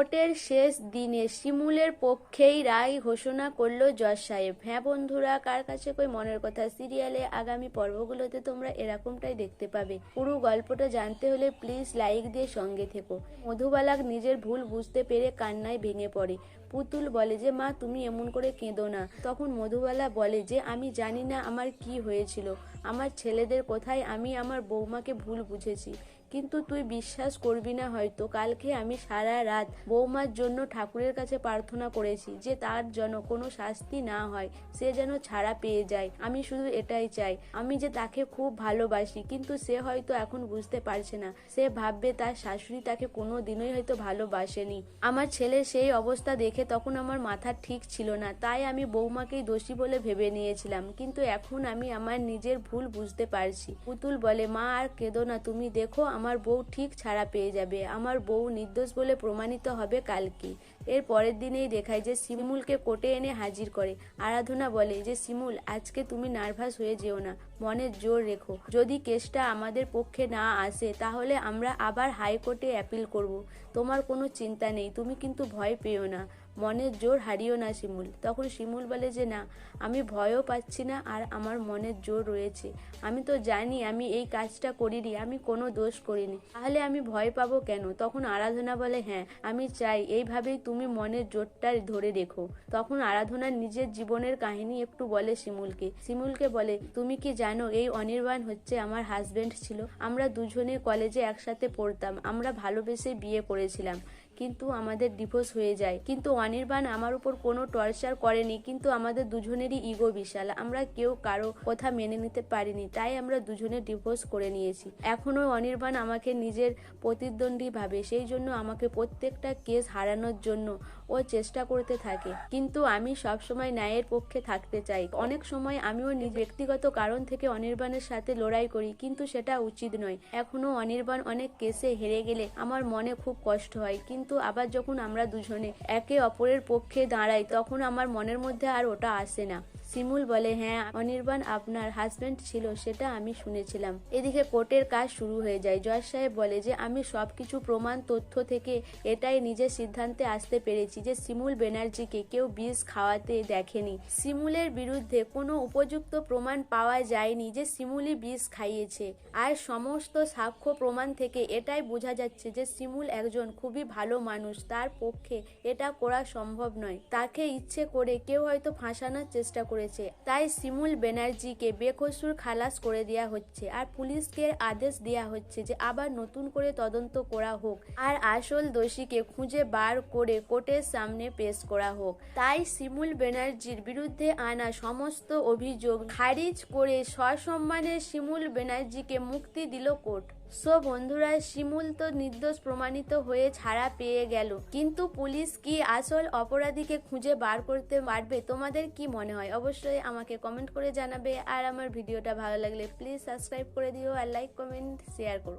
কোর্টের শেষ দিনে শিমুলের পক্ষেই রায় ঘোষণা করল জজ সাহেব। হ্যাঁ বন্ধুরা, কার কাছে কই মনের কথা? সিরিয়ালে আগামী পর্বগুলোতে তোমরা এরকমটাই দেখতে পাবে। পুরো গল্পটা জানতে হলে প্লিজ লাইক দিয়ে সঙ্গে থেকো। মধুবালাক নিজের ভুল বুঝতে পেরে কান্নায় ভেঙে পড়ে। পুতুল বলে যে, মা, তুমি এমন করে কেঁদো না। তখন মধুবালা বলে যে, আমি জানি না আমার কি হয়েছিল। আমার ছেলেদের কোথায় আমি আমার বৌমাকে ভুল বুঝেছি। কিন্তু তুই বিশ্বাস করবি না হয়তো। কালকে আমি সারা রাত বৌমার জন্য ঠাকুরের কাছে প্রার্থনা করেছি যে তার যেন কোনো শাস্তি না হয়, সে যেন ছাড়া পেয়ে যায়। আমি শুধু এটাই চাই। আমি যে তাকে খুব ভালোবাসি, কিন্তু সে হয়তো এখন বুঝতে পারছে না। সে ভাববে তার শাশুড়ি তাকে কোনো দিনই হয়তো ভালোবাসেনি। আমার ছেলে সেই অবস্থা দেখে তখন আমার মাথা ঠিক ছিল না। তাই আমি বৌমাকেই দোষী বলে ভেবে নিয়েছিলাম। কিন্তু এখন আমি আমার নিজের ভুল বুঝতে পারছি। পুতুল বলে, মা, আর কেঁদো না। তুমি দেখো, আমার বউ ঠিক ছাড়া পেয়ে যাবে। আমার বউ নির্দোষ বলে প্রমাণিত হবে কালকে। এর পরের দিনেই দেখায় যে শিমুলকে কোটে এনে হাজির করে। আরাধনা বলে যে, শিমুল, আজকে তুমি নার্ভাস হয়ে যেও না। মনের জোর রেখো। যদি কেসটা আমাদের পক্ষে না আসে, তাহলে আমরা আবার হাইকোর্টে অ্যাপিল করব। তোমার কোনো চিন্তা নেই। তুমি কিন্তু ভয় পেও না। মনের জোর হারিও না শিমুল। তখন শিমুল বলে যে, না, আমি ভয়ও পাচ্ছি না আর আমার মনের জোর রয়েছে। আমি তো জানি আমি এই কাজটা করিনি, আমি কোনো দোষ করিনি। তাহলে আমি ভয় পাবো কেন? তখন আরাধনা বলে হ্যাঁ আমি চাই। এইভাবেই তুমি মনের জোরটা ধরে রেখো। তখন আরাধনা নিজের জীবনের কাহিনী একটু বলে শিমুলকে। শিমুলকে বলে, তুমি কি জানো, এই অনির্বাণ হচ্ছে আমার হাজবেন্ড ছিল। আমরা দুজনে কলেজে একসাথে পড়তাম। আমরা ভালোবেসে বিয়ে করেছিলাম। কিন্তু আমাদের ডিভোর্স হয়ে যায়। কিন্তু অনির্বাণ আমার উপর কোনো টর্চার করেনি, কিন্তু আমাদের দুজনেরই ইগো বিশাল। আমরা কেউ কারও কথা মেনে নিতে পারিনি, তাই আমরা দুজনে ডিভোর্স করে নিয়েছি। এখনও অনির্বাণ আমাকে নিজের প্রতিদ্বন্দ্বী ভাবে, সেই জন্য আমাকে প্রত্যেকটা কেস হারানোর জন্য ও চেষ্টা করতে থাকে। কিন্তু আমি সবসময় ন্যায়ের পক্ষে থাকতে চাই। অনেক সময় আমিও নিজ ব্যক্তিগত কারণ থেকে অনির্বাণের সাথে লড়াই করি, কিন্তু সেটা উচিত নয়। এখনও অনির্বাণ অনেক কেসে হেরে গেলে আমার মনে খুব কষ্ট হয়, কিন্তু আবার যখন আমরা দুজনে একে অপরের পক্ষে দাঁড়াই, তখন আমার মনের মধ্যে আর ওটা আসে না। শিমুল বলে হ্যাঁ অনির্বাণ আপনার হাজবেন্ড ছিল, সেটা আমি শুনেছিলাম। এদিকে কোর্টের কাজ শুরু হয়ে যায়। জয় সাহেব বলে যে, আমি সবকিছু প্রমাণ, তথ্য থেকে এটাই নিজের সিদ্ধান্তে আসতে পেরেছি যে, শিমুল ব্যানার্জিকে কেউ বিষ খাওয়াতে দেখেনি। শিমুলের বিরুদ্ধে কোনো উপযুক্ত প্রমাণ পাওয়া যায়নি যে, শিমুলই বিষ খাইয়েছে। আর সমস্ত সাক্ষ্য প্রমাণ থেকে এটাই বোঝা যাচ্ছে যে, শিমুল একজন খুবই ভালো মানুষ। তার পক্ষে এটা করা সম্ভব নয়। তাকে ইচ্ছে করে কেউ হয়তো ফাঁসানোর চেষ্টা করেছে। তাই শিমুল ব্যানার্জিকে বেকসুর খালাস করে দেওয়া হচ্ছে আর পুলিশকে আদেশ দেওয়া হচ্ছে যে আবার নতুন করে তদন্ত করা হোক আর আসল দোষীকে খুঁজে বার করে কোর্টের সামনে পেশ করা হোক। তাই শিমুল ব্যানার্জির বিরুদ্ধে আনা সমস্ত অভিযোগ খারিজ করে সসম্মানে শিমুল ব্যানার্জিকে মুক্তি দিল কোর্ট। সো বন্ধুরা, শিমুল তো নির্দোষ প্রমাণিত হয়ে ছাড়া পেয়ে গেল। কিন্তু পুলিশ কি আসল অপরাধীকে খুঁজে বার করতে পারবে? তোমাদের কি মনে হয়? অবশ্যই আমাকে কমেন্ট করে জানাবে। আর আমার ভিডিওটা ভালো লাগলে প্লিজ সাবস্ক্রাইব করে দিও আর লাইক কমেন্ট শেয়ার করো।